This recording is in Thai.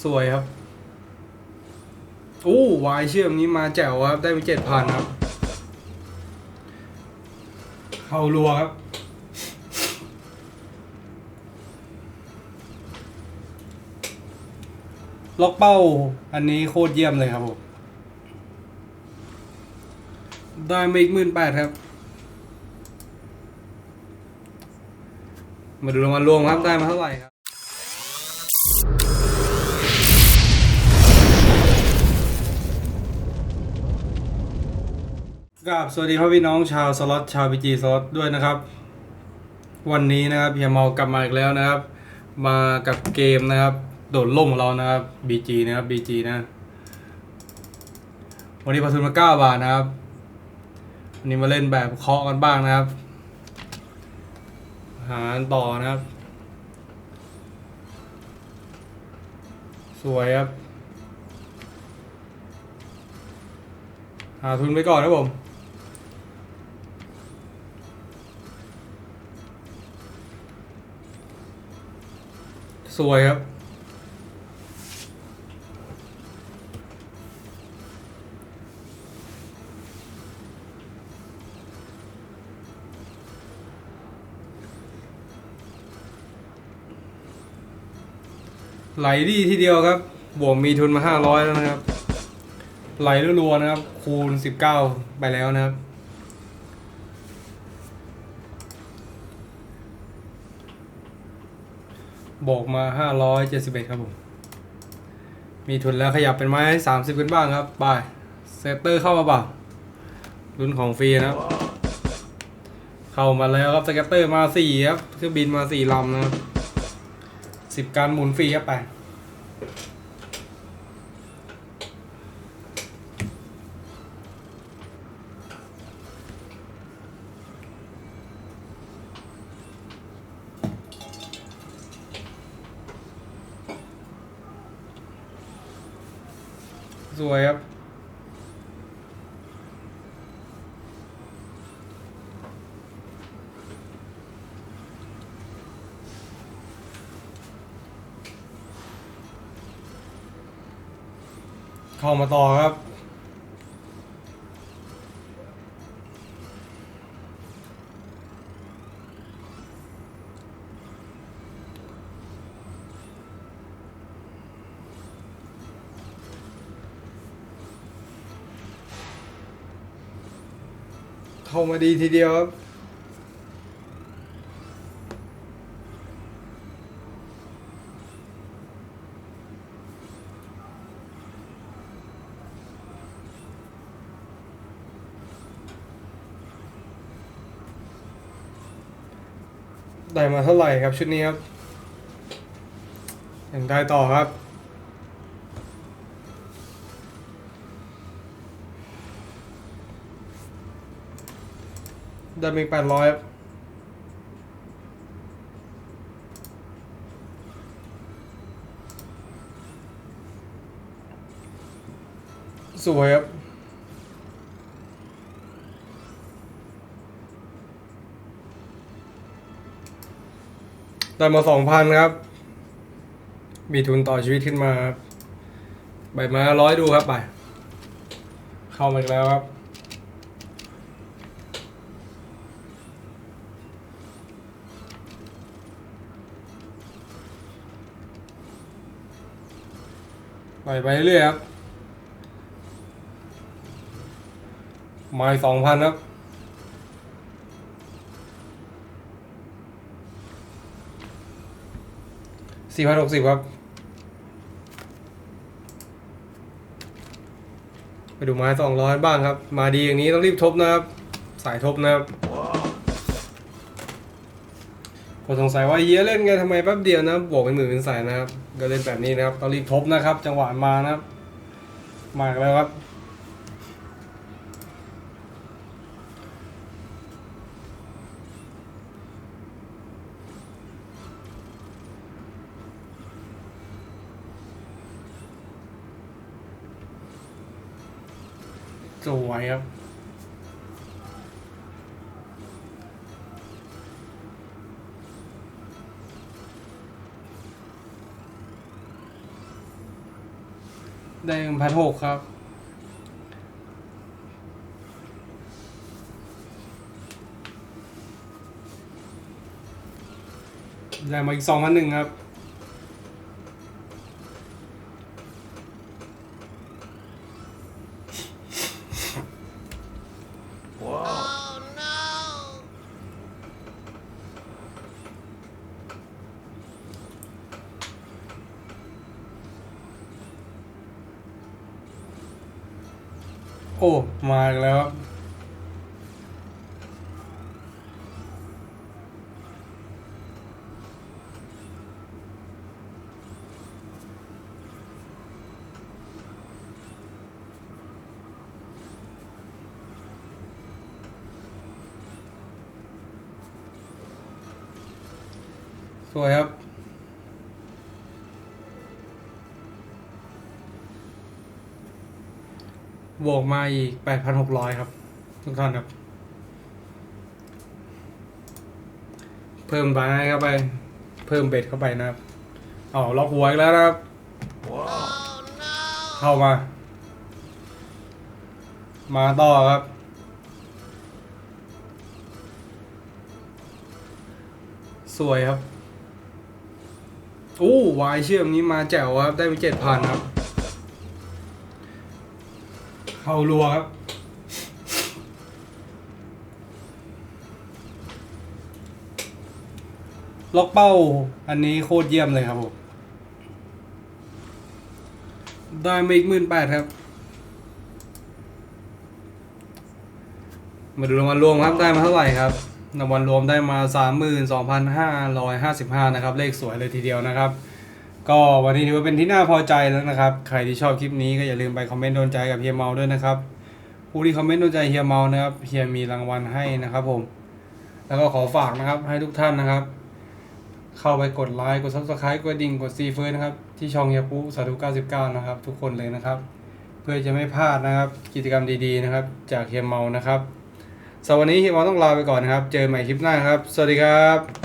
สวยครับอู้วายเชื่อมนี้มาแจ๋วครับ ได้ไปเจ็ดพันครับ เข้ารัวครับ ล็อกเป้า อันนี้โคตรเยี่ยมเลยครับผม ได้มาอีกหมื่นแปดครับ มาดูรางวัลรวมครับ ได้มาเท่าไหร่ครับ กับสวัสดีพ่อพี่น้องชาวสล็อตชาวพีจีสล็อตด้วยนะครับ วันนี้นะครับเฮียเมากลับมาอีกแล้วนะครับ มากับเกมนะครับ โดดล่มของเรานะครับ BG นะครับ BG นะวันนี้พอทุนมา9บาทนะครับ วันนี้มาเล่นแบบเคาะกันบ้างนะครับ หารต่อนะครับ สวยครับหาทุนไปก่อนนะผม สวยครับ ไหลดีทีเดียวครับ บวกมีทุนมาห้าร้อยแล้วนะครับ ไหลรัวๆนะครับ คูณสิบเก้าไปแล้วนะครับ บอกมาห้าร้อยเจ็ดสิบเอ็ดครับผม มีทุนแล้วขยับเป็นไม้สามสิบกันบ้างครับบายเซตเตอร์เข้ามาบ้างรุ่นของฟรีนะครับ เข้ามาแล้วครับสเกตเตอร์มาสี่ครับเครื่องบินมาสี่ลำนะครับสิบการหมุนฟรีครับไป วยครับ เข้ามาต่อครับ เข้ามาดีทีเดียวครับได้มาเท่าไหร่ครับชุดนี้ครับยังได้ต่อครับ ด้มาอีกแปดร้อยครับสวยครับได้มาสองพันครับ มีทุนต่อชีวิตขึ้นมาครับใบมาร้อยดูครับไป เข้ามาอีกแล้วครับ ไปไปเรื่อยครับไม้สองพันครับ สี่พันหกสิบครับ ไปดูไม้สองร้อยบ้างครับ มาดีอย่างนี้ต้องรีบทบนะครับ สายทบนะครับ ผมสงสัยว่าเฮียเล่นไงทำไมแป๊บเดียวนะบวกเป็นหมื่นเป็นแสนนะครับ ก็เล่นแบบนี้นะครับต้องรีบทบนะครับ จังหวะมานะครับ มาอีกแล้วครับสวยครับ ได้พันหกครับ ได้มาอีกสองพันหนึ่งครับ โอ้ มาอีกแล้วครับสวยครับ บวกมาอีก 8,600 ครับ ทุกท่านครับ เพิ่มบายเข้าไป เพิ่มเบ็ดเข้าไปนะครับเอล็อกหัวอีกแล้วนะครับ เข้ามา มาต่อครับ สวยครับ อู้วายเชื่อมนี้มาแจ๋วครับ ได้ไปเจ็ดพันครับ เข้ารัวครับ ล็อกเป้า อันนี้โคตรเยี่ยมเลยครับผม ได้มาอีกหมื่นแปดครับ มาดูรางวัลรวมครับ ได้มาเท่าไหร่ครับรางวัลรวมได้มา 32,555 นะครับ เลขสวยเลยทีเดียวนะครับ ก็วันนี้ถือว่าเป็นที่น่าพอใจแล้วนะครับ ใครที่ชอบคลิปนี้ก็อย่าลืมไปคอมเมนต์โดนใจกับเฮียเมาด้วยนะครับ ผู้ที่คอมเมนต์โดนใจเฮียเมานะครับเฮียมีรางวัลให้นะครับผม แล้วก็ขอฝากนะครับให้ทุกท่านนะครับ เข้าไปกดไลค์กด subscribe กดดิ่งกดซีเฟิร์นะครับ ที่ช่องเฮียปุ๊สาธุ99 นะครับ ทุกคนเลยนะครับ เพื่อจะไม่พลาดนะครับ กิจกรรมดีๆนะครับ จากเฮียเมานะครับสำหรับวันนี้เฮียเมาต้องลาไปก่อนนะครับ เจอใหม่คลิปหน้าครับ สวัสดีครับ